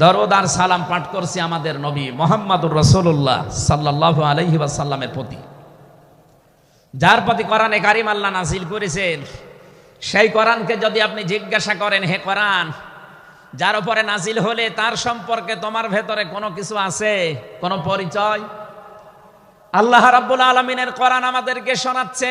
দরদার সালাম পাঠ করছি আমাদের নবী মোহাম্মদুর রসুল্লাহ সাল্লাহ আলহি সাল্লামের প্রতি। যার প্রতি কোরআনে কারিম আল্লাহ নাজিল করেছেন, সেই কোরআনকে যদি আপনি জিজ্ঞাসা করেন, হে কোরআন, যার উপরে নাজিল হলে তার সম্পর্কে তোমার ভেতরে কোনো কিছু আছে? কোনো পরিচয়? আল্লাহ রাব্বুল আলমিনের কোরআন আমাদেরকে শোনাচ্ছে।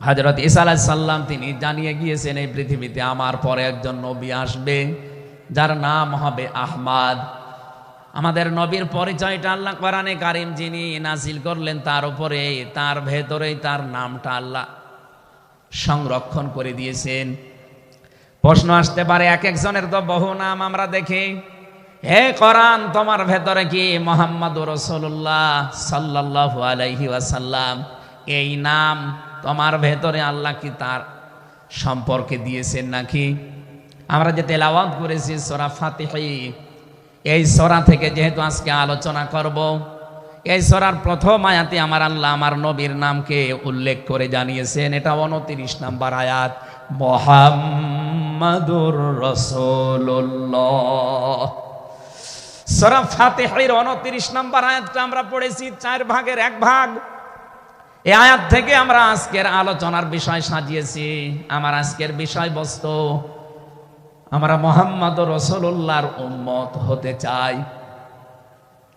হজরত ইসা আলাহ সাল্লাম তিনি জানিয়ে গিয়েছেন, এই পৃথিবীতে আমার পরে একজন নবী আসবে, যার নাম হবে আহমাদ। আমাদের নবীর পরিচয়টা আল্লাহ কোরআনে কারিম যিনি নাজিল করলেন, তার উপরে, তার ভেতরেই তার নামটা আল্লাহ সংরক্ষণ করে দিয়েছেন। প্রশ্ন আসতে পারে, এক একজনের তো বহু নাম আমরা দেখি। হে কোরআন, তোমার ভেতরে কি মোহাম্মদ রসুল্লাহ সাল্লাহ আলাইহি ওয়াসাল্লাম? এই নাম তোমার ভেতরে আল্লাহ কি তার সম্পর্কে দিয়েছেন নাকি? আমরা যে তেলাওয়াত করেছি সোরা ফাতিহি, এই সোরা থেকে যেহেতু আজকে আলোচনা করব, এই সোরার প্রথম আয়াতে আমার আল্লাহ আমার নবীর নামকে উল্লেখ করে জানিয়েছেন। এটা উনতিরিশ নাম্বার আয়াত, মোহাম্মদুর রসুল্লাহ সোরা ফাতিহির উনতিরিশ নাম্বার আয়াতটা আমরা পড়েছি, চার ভাগের এক ভাগ। এই আয়াত থেকে আমরা আজকের আলোচনার বিষয় সাজিয়েছি। আমার আজকের বিষয়বস্তু, আমরা মোহাম্মদ রসুল্লাহর উম্মত হতে চাই।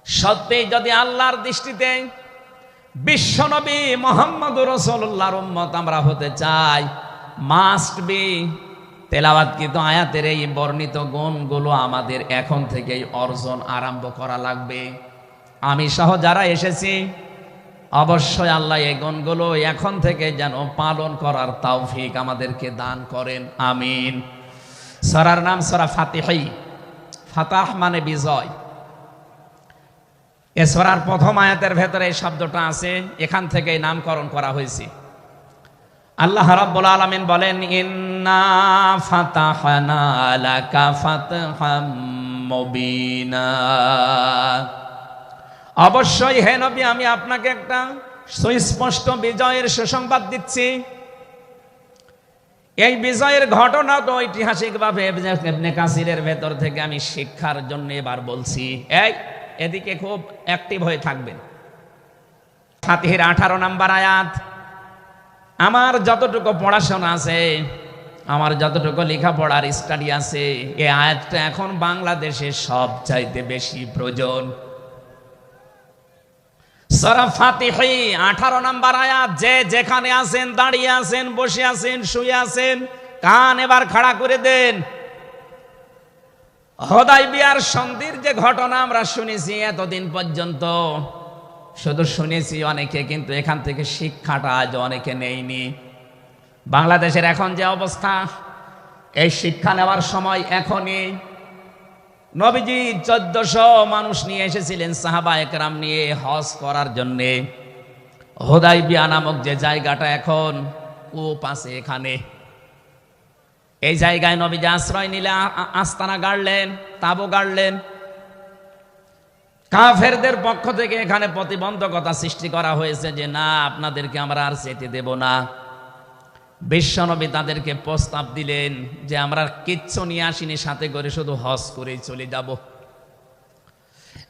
সত্যি যদি আল্লাহর দৃষ্টিতে বিশ্বনবী মোহাম্মদ রসুল্লাহর উম্মত আমরা হতে চাই মাস্ট বি তেলাবাদকৃত আয়াতের এই বর্ণিত গুণগুলো আমাদের এখন থেকেই অর্জন আরম্ভ করা লাগবে। আমি সহ যারা এসেছি অবশ্যই আল্লাহ এই গুণগুলো এখন থেকে যেন পালন করার তৌফিক আমাদেরকে দান করেন, আমিন। সরার নাম সরা ফাতিহাই ফাতাহ মানে বিজয়। এ সরার প্রথম আয়াতের ভেতরে এই শব্দটা আছে, এখান থেকে নামকরণ করা হয়েছে। আল্লাহ রাব্বুল আলামিন বলেন, ইন্না ফাতাহনা লাকা ফাতহাম মুবিনা। অবশ্যই হে নবী, আমি আপনাকে একটা সুস্পষ্ট বিজয়ের সুসংবাদ দিচ্ছি। এই বিজয়ের ঘটনা তো ঐতিহাসিকভাবে কাসিরের ভেতর থেকে আমি শিক্ষার জন্য এবার বলছি। এই, এদিকে খুব অ্যাক্টিভ হয়ে থাকবেন। ফাতিহের আঠারো নাম্বার আয়াত, আমার যতটুকু পড়াশোনা আছে, আমার যতটুকু লেখাপড়ার স্টাডি আছে, এই আয়াতটা এখন বাংলাদেশে সবচাইতে বেশি প্রয়োজন। সরা আঠারো নাম্বার আয়াত, যে যেখানে আছেন, দাঁড়িয়ে আছেন, বসে আছেন, শুয়ে আছেন, কান এবার খাড়া করে দেন। হদাই বিয়ার সন্ধির যে ঘটনা আমরা শুনেছি এতদিন পর্যন্ত, শুধু শুনেছি অনেকে, কিন্তু এখান থেকে শিক্ষাটা আজ অনেকে নেইনি বাংলাদেশের এখন যে অবস্থা, এই শিক্ষা নেওয়ার সময় এখনই নবীজি চোদ্দশো মানুষ নিয়ে এসেছিলেন সাহাবা একরাম নিয়ে হজ করার জন্যে। হোদাই বিয়া নামক যে জায়গাটা এখন কূপ আছে এখানে। এই জায়গায় নবীজি আশ্রয় নিলে আস্তানা গাড়লেন, তাবু গাড়লেন। কাফেরদের পক্ষ থেকে এখানে প্রতিবন্ধকতা সৃষ্টি করা হয়েছে যে, না, আপনাদেরকে আমরা আর যেতে দেব না। বিশ্বনবী তাদেরকে প্রস্তাব দিলেন যে আমরা কিচ্ছু নিয়ে আসিনি, সাথে করে শুধু হজ করেই চলে যাব।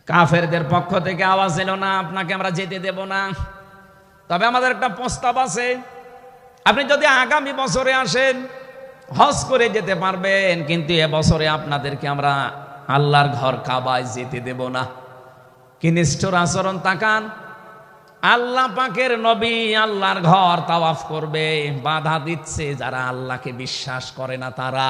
কাফেরদের পক্ষ থেকে আওয়াজ এলো না, আপনাকে আমরা যেতে দেব না। তবে আমাদের একটা প্রস্তাব আছে। আপনি যদি আগামী বছরে আসেন, হজ করে যেতে পারবেন, কিন্তু এবছরে আপনাদেরকে আমরা আল্লাহর ঘর কাবায় যেতে দেব না। কি নিষ্ঠুর আচরণ তাকান। আল্লাহ পাকের নবী আল্লাহর ঘর তাওয়াফ করবে, বাধা দিচ্ছে যারা আল্লাহকে বিশ্বাস করে না তারা।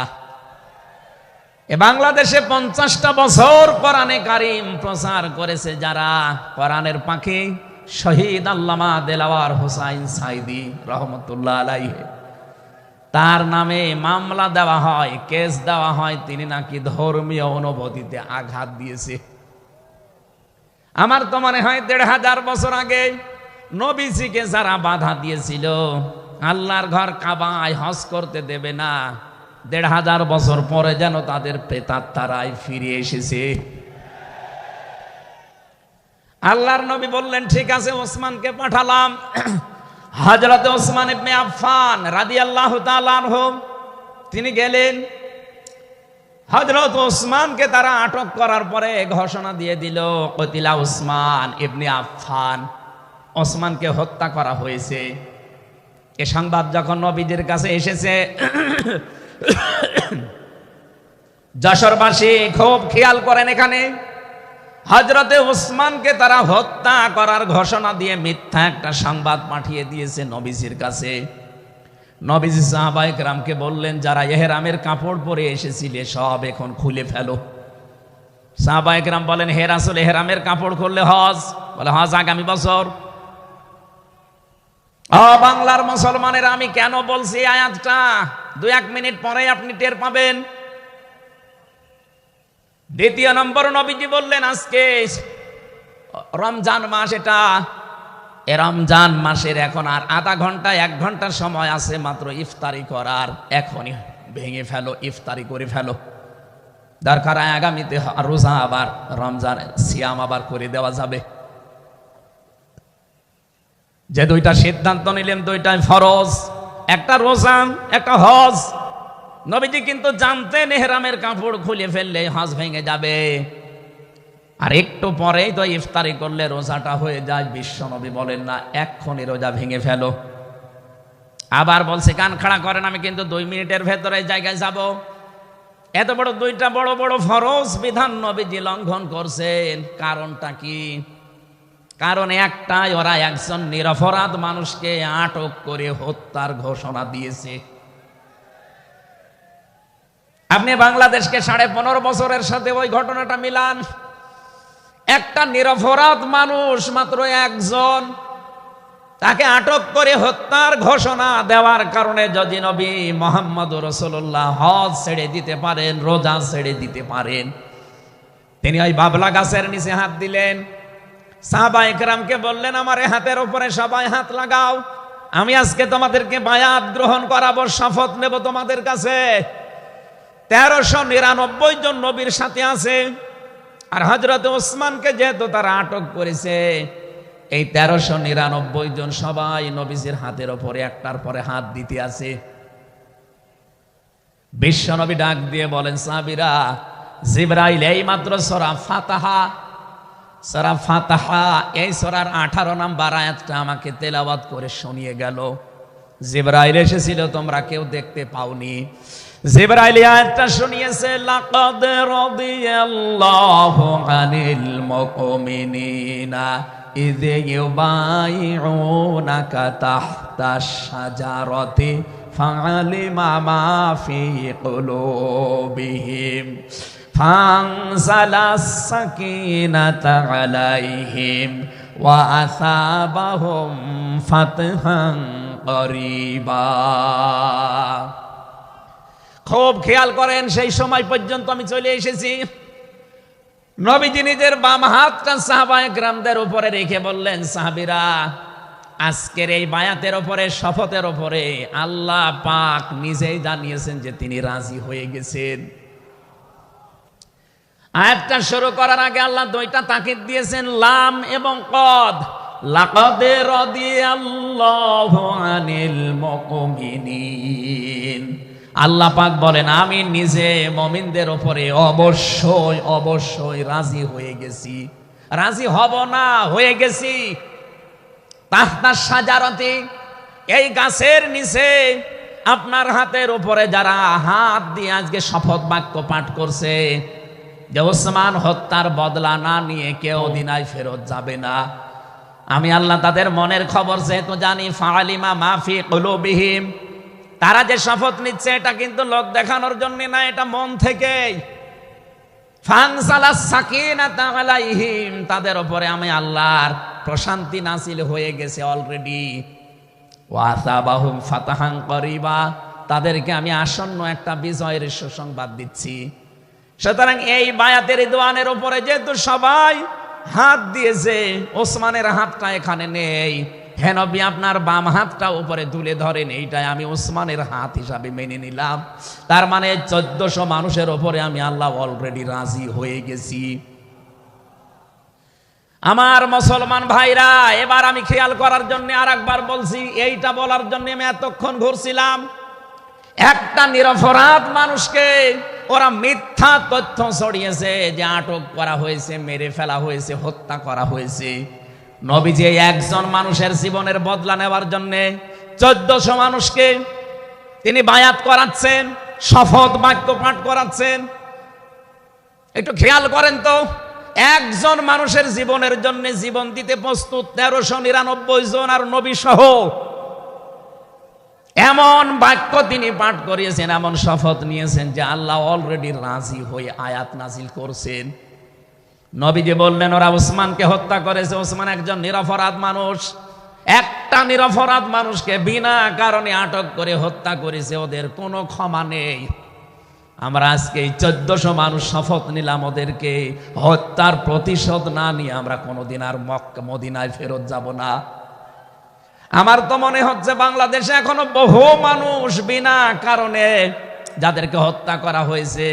এ বাংলাদেশে পঞ্চাশটা বছর কোরআনে কারিম প্রচার করেছে যারা, কোরআনের পাখি শহীদ আল্লামা দেলাওয়ার হোসাইন সাইদি রহমতুল্লাহ আলাইহে। তার নামে মামলা দেওয়া হয়, কেস দেওয়া হয়, তিনি নাকি ধর্মীয় অনুভূতিতে আঘাত দিয়েছে। আমার তো মনে হয় দেড় হাজার বছর আগে নবীজিকে যারা বাধা দিয়েছিল, আল্লাহর ঘর কাবায় হজ করতে দেবে না। দেড় হাজার বছর পরে যেন তাদের প্রেতাত্মারাই ফিরে এসেছে। আল্লাহর নবী বললেন, ঠিক আছে, ওসমানকে পাঠালাম। হজরত ওসমান ইবনে আফফান রাদিয়াল্লাহু তাআলা আনহু, তিনি গেলেন। হজরত ওসমানকে তারা আটক করার পরে ঘোষণা দিয়ে দিল, কতিলা ওসমান ইবনে আফফান, ওসমানকে হত্যা করা হয়েছে। এ সংবাদ যখন নবীদের কাছে এসেছে, যশোরবাসী খুব খেয়াল করেন এখানে হজরতে ওসমানকে তারা হত্যা করার ঘোষণা দিয়ে মিথ্যা একটা সংবাদ পাঠিয়ে দিয়েছে নবীজির কাছে। নবীজি সাহাবাহিক রামকে বললেন, যারা এহেরামের কাপড় পরে এসেছিলে, সব এখন খুলে ফেলো। সাহাবাহিক রাম বলেন, হে রাসুল, এহেরামের কাপড় করলে হজ? বলে, হজ আগামী বছর। বাংলার মুসলমানের, আমি কেন বলছি আয়াতটা? দু এক মিনিট পরে আপনি টের পাবেন। দ্বিতীয় নম্বর নবীজি বললেন, আজকে রমজান মাস এটা এ রমজান মাসের এখন আর আধা ঘণ্টা, এক ঘণ্টা সময় আছে মাত্র ইফতারি করার। এখনই ভেঙে ফেলো, ইফতারি করে ফেলো। দরকার আগামীতে রোজা আবার, রমজান সিয়াম আবার করে দেওয়া যাবে। যে দুইটা সিদ্ধান্ত নিলেন, দুইটাই ফরজ। একটা রোজা একটা হজ। নবীজি কিন্তু জানতেন এহরামের কাপড় খুলে ফেললে হজ ভেঙে যাবে। আর একটু পরেই তো ইফতারি করলে রোজাটা হয়ে যায়। বিশ্ব নবী বলেন, না এক্ষণি রোজা ভেঙে ফেলো। আবার বলছে, কান খাড়া করেন, আমি কিন্তু দুই মিনিটের ভেতরে জায়গায় যাব। এত বড় দুইটা বড় বড় ফরজ বিধান নবীজি লঙ্ঘন করছেন। কারণটা কি? কারণ একটাই, ওরা একজন নিরপরাধ মানুষকে আটক করে হত্যার ঘোষণা দিয়েছে। আপনি বাংলাদেশকে সাড়ে পনেরো বছরের সাথে ওই ঘটনাটা মিলান। একটা নিরপরাধ মানুষ মাত্র একজন, তাকে আটক করে হত্যার ঘোষণা দেওয়ার কারণে যদি নবী মোহাম্মদ রসুল্লাহ হজ ছেড়ে দিতে পারেন, রোজা ছেড়ে দিতে পারেন। তিনি ওই বাবলা গাছের নিচে হাত দিলেন। সাহাবা একরামকে বললেন, আমার হাতের ওপরে সবাই হাত লাগাও। আমি আজকে তোমাদেরকে বায়াত গ্রহণ করাবো, শপথ নেব তোমাদের কাছে। তেরোশো নিরানব্বই জন নবীর সাথে আছে। আর হজরত ওসমানকে যেহেতু তারা আটক করেছে, এই তেরোশো নিরানব্বই জন সবাই নবীজির হাতের ওপরে একটার পরে হাত দিতে আছে। বিশ্ব নবী ডাক দিয়ে বলেন সাবিরা জিব্রাইল এই মাত্র সরা ফাতাহা সরা ফাতাহা, এই সরার আঠারো নাম্বার আয়াতটা আমাকে তেলাওয়াত করে শুনিয়ে গেল। জিব্রাইল এসেছিল, তোমরা কেউ দেখতে পাওনি। জিবরাইল আয়াতটা শুনিয়েছে, লাকাদ রাদিয়াল্লাহু আনিল মুমিনিনা ইয ইউবাইউনাকা তাহতাশ শাজারাতি ফাআলিমা মা ফি কুলুবিহিম ফানসালাস সাকিনাতা আলাইহিম ওয়া আসাবাহুম ফাতহান করিবা। খুব খেয়াল করেন, সেই সময় পর্যন্ত আমি চলে এসেছি। নবীজি নিজের বাম হাতটা সাহাবায় গ্রামদের উপরে রেখে বললেন, সাহাবিরা, আজকের এই বায়াতের ওপরে, শপথের ওপরে আল্লাহ পাক নিজেই জানিয়েছেন যে তিনি রাজি হয়ে গেছেন। আয়াতটা শুরু করার আগে আল্লাহ দুইটা তাকিদ দিয়েছেন, লাম এবং কদ। লাকাদে রাদিয়াল্লাহু আনিল মুমিনিন আল্লাহ পাক বলেন, আমি নিজে মমিনদের ওপরে অবশ্যই অবশ্যই রাজি হয়ে গেছি। রাজি হব না, হয়ে গেছি। তাহতার সাজারতে, এই গাছের নিচে আপনার হাতের উপরে যারা হাত দিয়ে আজকে শপথ বাক্য পাঠ করছে, যে ওসমান হত্যার বদলা না নিয়ে কেউ দিনাই ফেরত যাবে না। আমি আল্লাহ তাদের মনের খবর যেহেতু জানি ফালিমা মাফি কলুবিহীম তারা যে শপথ নিচ্ছে, এটা কিন্তু লোক দেখানোর জন্য না, এটা মন থেকে তাদের ওপরে আমি আল্লাহর প্রশান্তি নাসিল হয়ে গেছে অলরেডি ফাতাহাং করিবা, তাদেরকে আমি আসন্ন একটা বিজয়ের সুসংবাদ দিচ্ছি। সুতরাং এই বায়াতের দোয়ানের উপরে যেহেতু সবাই হাত দিয়েছে, ওসমানের হাতটা এখানে নেই। হেনবি আপনার বাম হাতটা উপরে তুলে ধরেন? এইটাই আমি ওসমানের হাত হিসাবে মেনে নিলাম। তার মানে চোদ্দশো মানুষের ওপরে আমি আল্লাহ অলরেডি রাজি হয়ে গেছি। আমার মুসলমান ভাইরা, এবার আমি খেয়াল করার জন্য আর একবার বলছি, এইটা বলার জন্য আমি এতক্ষণ ঘুরছিলাম। একটা নিরপরাধ মানুষকে ওরা মিথ্যা তথ্য ছড়িয়েছে যে আটক করা হয়েছে, মেরে ফেলা হয়েছে, হত্যা করা হয়েছে। নবীজি একজন মানুষের জীবনের বদলা নেওয়ার জন্য চোদ্দশো মানুষকে তিনি বায়াত করাচ্ছেন, শপথ বাক্য পাঠ করাচ্ছেন। একটু খেয়াল করেন তো, একজন মানুষের জীবনের জন্য জীবন দিতে প্রস্তুত তেরোশো নিরানব্বই জন আর নবী সহ। এমন বাক্য তিনি পাঠ করিয়েছেন, এমন শপথ নিয়েছেন যে আল্লাহ অলরেডি রাজি হয়ে আয়াত নাজিল করছেন। নবীজি বললেন, ওরা ওসমানকে হত্যা করেছে। ওসমান একজন নিরপরাধ মানুষ। একটা নিরপরাধ মানুষকে বিনা কারণে আটক করে হত্যা করেছে, ওদের কোনো ক্ষমা নেই। আমরা আজকে এই চোদ্দশো মানুষ শপথ নিলাম ওদেরকে। হত্যার প্রতিশোধ না নিয়ে আমরা কোনোদিন আর মক্কা, মদিনায় ফেরত যাব না। আমার তো মনে হচ্ছে বাংলাদেশে এখনও বহু মানুষ বিনা কারণে যাদেরকে হত্যা করা হয়েছে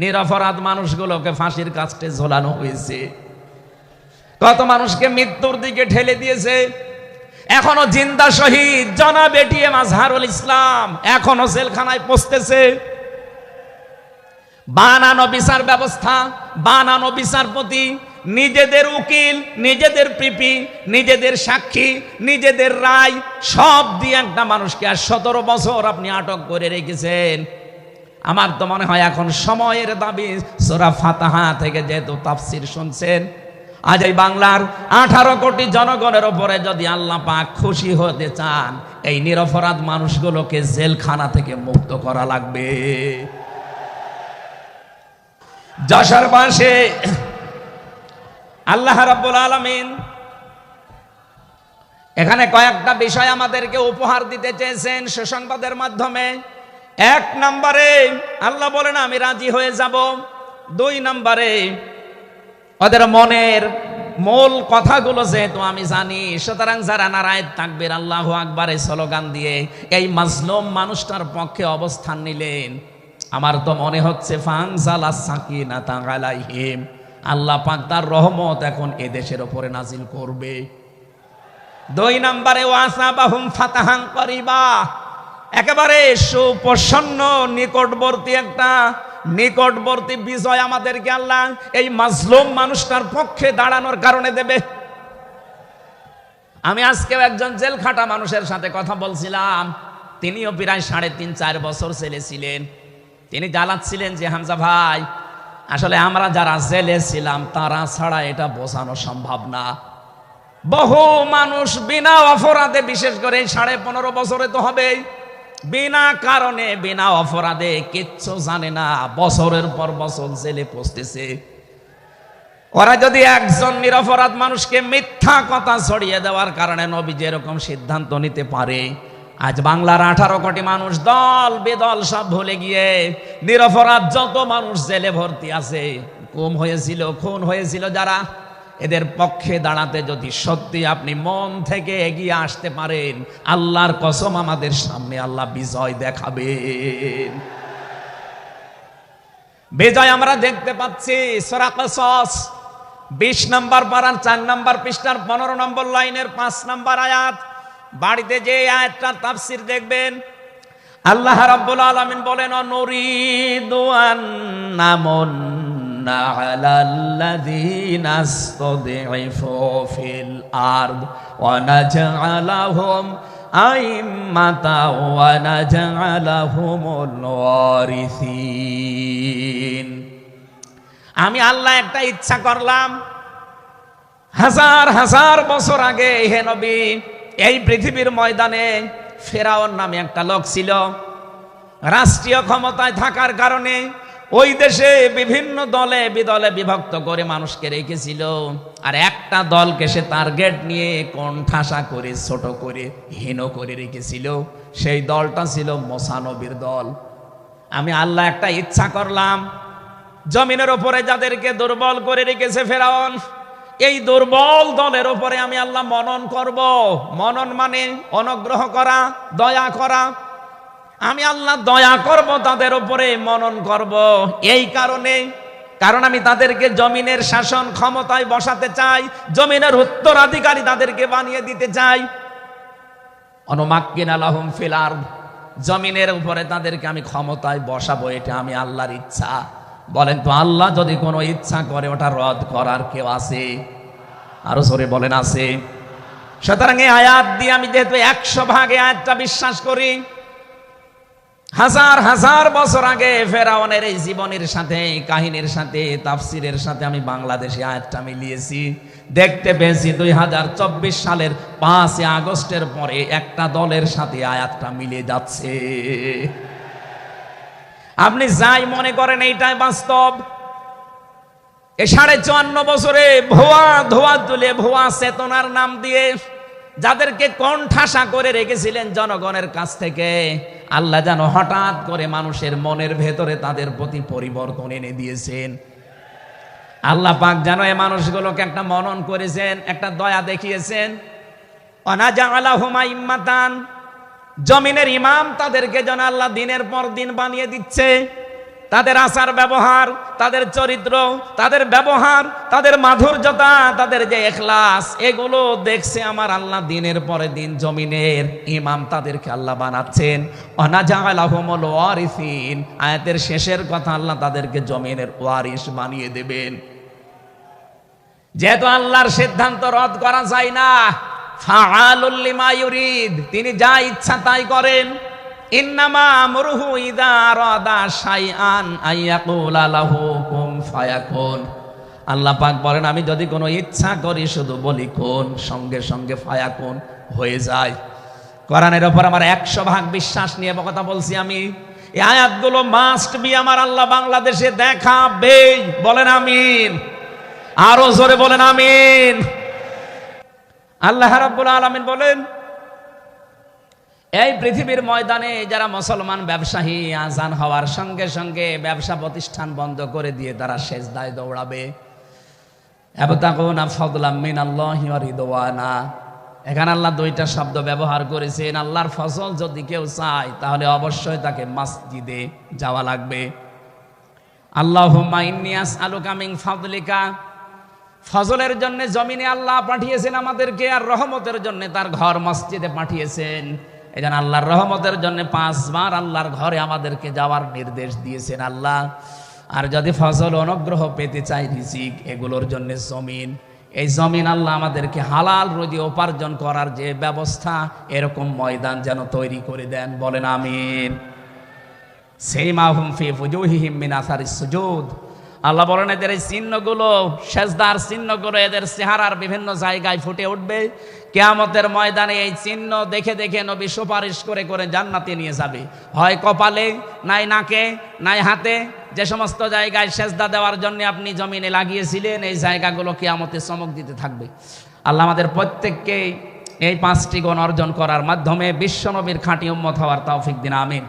নিরপরাধ মানুষগুলোকে ফাঁসির কাছে ঝোলানো হয়েছে। কত মানুষকে মৃত্যুর দিকে ঠেলে দিয়েছে। এখনও জিন্দা শহীদ জনা বেটিয়ে মাজহারুল ইসলাম এখনও জেলখানায় পচতেছে বানানো বিচার ব্যবস্থা, বানানো বিচারপতি, নিজেদের উকিল, নিজেদের পিপি, নিজেদের সাক্ষী, নিজেদের রায়, সব দিয়ে একটা মানুষকে আর সতেরো বছর আপনি আটক করে রেখেছেন। আমার তো মনে হয় এখন সময়ের দাবি, সোরা ফাতাহা থেকে যেহেতু তাফসির শুনছেন, আজ এই বাংলার আঠারো কোটি জনগণের ওপরে যদি আল্লাহ পাক খুশি হতে চান, এই নিরপরাধ মানুষগুলোকে জেলখানা থেকে মুক্ত করা লাগবে। যশোর বাসে আল্লাহ রাব্বুল আলামিন এখানে কয়েকটা বিষয় আমাদেরকে উপহার দিতে চেয়েছেন সুসংবাদের মাধ্যমে। এক নম্বরে, আল্লাহ বলেন, আমি রাজি হয়ে যাব। দুই নম্বরে, ওদের মনের মূল কথাগুলো যেহেতু আমি জানি, সুতরাং যারা নারায়ণ তাকবির, আল্লাহ আকবারে স্লোগান দিয়ে এই মাজলুম মানুষটার পক্ষে অবস্থান নিলেন। আমার তো মনে হচ্ছে ফাংসালা সাকিনা তাঙ্গালাইহিম আল্লাহ পাক তার রহমত এখন এ দেশের ওপরে নাজিল করবে। দুই নম্বরে, ওয়াসাবাহুম ফাতাহাং করিবা। একেবারে সুপ্রসন্ন, নিকটবর্তী একটা, নিকটবর্তী বিজয় আমাদেরকে আল্লাহ এই মাজলুম মানুষটার পক্ষে দাঁড়ানোর কারণে দেবে। আমি আজকেও একজন জেল খাটা মানুষের সাথে কথা বলছিলাম। তিনিও প্রায় সাড়ে তিন, চার বছর ছেলে ছিলেন। তিনি জ্বালাচ্ছিলেন যে, হামজা ভাই, আসলে আমরা যারা জেলে ছিলাম, তারা ছাড়া এটা বোঝানো সম্ভব না। বহু মানুষ বিনা অপরাধে, বিশেষ করে সাড়ে পনেরো বছরে তো হবেই। বিনা কারণে, বিনা অপরাধে কিচ্ছু জানে না, বছরের পর বছর জেলে পৌঁছতেছে ওরা যদি একজন নিরপরাধ মানুষকে মিথ্যা কথা ছড়িয়ে দেওয়ার কারণে নবী যেরকম সিদ্ধান্ত নিতে পারে, আজ বাংলার আঠারো কোটি মানুষ দল বেদল সব ভুলে গিয়ে নিরপরাধ যত মানুষ জেলে ভর্তি আছে কম হয়েছিল, খুন হয়েছিল যারা এদের পক্ষে দাঁড়াতে যদি সত্যি আপনি মন থেকে এগিয়ে আসতে পারেন, আল্লাহর কসম আমাদের সামনে আল্লাহ বিজয় দেখাবেন। বিজয় আমরা দেখতে পাচ্ছি বিশ নম্বর পাড়ার চার নম্বর পৃষ্ঠার, পনেরো নম্বর লাইনের, পাঁচ নম্বর আয়াত। বাড়িতে যে আয়াতটা তাফসির দেখবেন, আল্লাহ রাব্বুল আলামিন বলেন নুরিদু আন্নামুন على الذين استضعفوا في الأرض ونجعلهم أئمة ونجعلهم الوارثين আমি আল্লাহ একটা ইচ্ছা করলাম হাজার হাজার বছর আগে হে নবী এই পৃথিবীর ময়দানে ফেরাওয়ার নামে একটা লোক ছিল রাষ্ট্রীয় ক্ষমতায় থাকার কারণে ওই দেশে বিভিন্ন দলে বিদলে বিভক্ত করে মানুষকে রেখেছিল। আর একটা দলকে সে টার্গেট নিয়ে কণ্ঠাসা করে, ছোট করে, হীন করে রেখেছিল। সেই দলটা ছিল মোসানবীর দল। আমি আল্লাহ একটা ইচ্ছা করলাম, জমিনের ওপরে যাদেরকে দুর্বল করে রেখেছে ফেরাউন, এই দুর্বল দলের ওপরে আমি আল্লাহ মনন করব। মনন মানে অনুগ্রহ করা, দয়া করা আমি আল্লাহ দয়া করব, তাদের উপরে মনন করব। এই কারণে, কারণ আমি তাদেরকে জমিনের শাসন ক্ষমতায় বসাতে চাই, জমিনের উত্তরাধিকারী তাদেরকে বানিয়ে দিতে চাই। অনুমাক্কিন আলহম ফিলার জমিনের উপরে তাদেরকে আমি ক্ষমতায় বসাবো, এটা আমি আল্লাহর ইচ্ছা। বলেন তো, আল্লাহ যদি কোনো ইচ্ছা করে, ওটা রদ করার কেউ আছে? আরও সরে বলেন, আছে। সুতরাং এই আয়াত দিয়ে আমি যেহেতু একশো ভাগে আয়াতটা বিশ্বাস করি হাজার হাজার বছর আগে ফেরাউনের এই জীবনের সাথে, কাহিনীর সাথে, তাফসিরের সাথে আমি বাংলাদেশে আয়াতটা মিলিয়েছি। দেখতে পেয়েছি দুই হাজার চব্বিশ সালের পাঁচই আগস্টের পরে একটা দলের সাথে আয়াতটা মিলে যাচ্ছে। আপনি যাই মনে করেন এইটাই বাস্তব। এ সাড়ে চুয়ান্ন বছরে ভুয়া ধোয়া তুলে ভুয়া চেতনার নাম দিয়ে যাদেরকে কণ্ঠাসা করে রেখেছিলেন জনগণের কাছ থেকে, আল্লাহ যেন হঠাৎ করে মানুষের মনের ভেতরে তাদের প্রতি পরিবর্তন এনে দিয়েছেন। আল্লাহ পাক যেন এ মানুষগুলোকে একটা মনন করেছেন, একটা দয়া দেখিয়েছেন। অনাজা আল্লাহ ইম্মাতান, জমিনের ইমাম তাদেরকে যেন আল্লাহ দিনের পর দিন বানিয়ে দিচ্ছে। তাদের আচার ব্যবহার, তাদের চরিত্র, তাদের ব্যবহার, তাদের মাধুর্যতা, তাদের যে এখলাস, এগুলো দেখছে আমার আল্লাহ দিনের পরে দিন জমিনের ইমাম তাদেরকে আল্লাহ বানাচ্ছেন। অনাজাহমল ওয়ারিসিন, আয়াতের শেষের কথা আল্লাহ তাদেরকে জমিনের ওয়ারিস বানিয়ে দেবেন। যেহেতু আল্লাহর সিদ্ধান্ত রদ করা যায় না তিনি যা ইচ্ছা তাই করেন। ইন্নামা আমরুহু ইদা আরাদা শাইআন আইয়াকুলা লাহু কুম ফায়াকুন। আল্লাহ পাক বলেন, আমি যদি কোনো ইচ্ছা করি শুধু বলি কোন, সঙ্গে সঙ্গে ফায়াকুন হয়ে যায়। কোরআনের ওপর আমার একশো ভাগ বিশ্বাস নিয়ে কথা বলছি আমি। এই আয়াতগুলো মাস্ট বি আমার আল্লাহ বাংলাদেশে দেখাবে। বলেন আমিন। আরও জোরে বলেন আমিন। আল্লাহ রাব্বুল আলামিন বলেন এই পৃথিবীর ময়দানে যারা মুসলমান ব্যবসায়ী, আজান হওয়ার সঙ্গে সঙ্গে ব্যবসা প্রতিষ্ঠান বন্ধ করে দিয়ে তারা শেষ দায় দৌড়াবে আল্লাহি এখানে আল্লাহ দুইটা শব্দ ব্যবহার করেছেন, আল্লাহর ফসল যদি কেউ চায়, তাহলে অবশ্যই তাকে মসজিদে যাওয়া লাগবে। আল্লাহুম্মা ইন্নী আসআলুকা মিন ফাদলিকা। ফজলের জন্য জমিনে আল্লাহ পাঠিয়েছেন আমাদেরকে আর রহমতের জন্য তার ঘর মসজিদে পাঠিয়েছেন। এই জন্য আল্লাহর রহমতের জন্য পাঁচবার আল্লাহর ঘরে আমাদেরকে যাওয়ার নির্দেশ দিয়েছেন আল্লাহ। আর যদি ফসল অনুগ্রহ পেতে চাই রিজিক, এগুলোর জন্য জমিন। এই জমিন আল্লাহ আমাদেরকে হালাল রুজি উপার্জন করার যে ব্যবস্থা, এরকম ময়দান যেন তৈরি করে দেন। বলেন আমিন। সেই মাহুম ফি ফুজুহিহিম মিন আসারিস সুজুদ। আল্লাহ বলেন, এদের এই চিহ্নগুলো, সেজদার চিহ্নগুলো এদের চেহারার বিভিন্ন জায়গায় ফুটে উঠবে। কেয়ামতের ময়দানে এই চিহ্ন দেখে দেখে নবী সুপারিশ করে করে জান্নাতে নিয়ে যাবে। হয় কপালে, নাই নাকে, নাই হাতে, যে সমস্ত জায়গায় সেজদা দেওয়ার জন্য আপনি জমিনে লাগিয়েছিলেন, এই জায়গাগুলো কেয়ামতে চমক দিতে থাকবে। আল্লাহ আমাদের প্রত্যেককে এই পাঁচটি গুণ অর্জন করার মাধ্যমে বিশ্বনবীর খাঁটি উম্মত হওয়ার তৌফিক দিন, আমিন।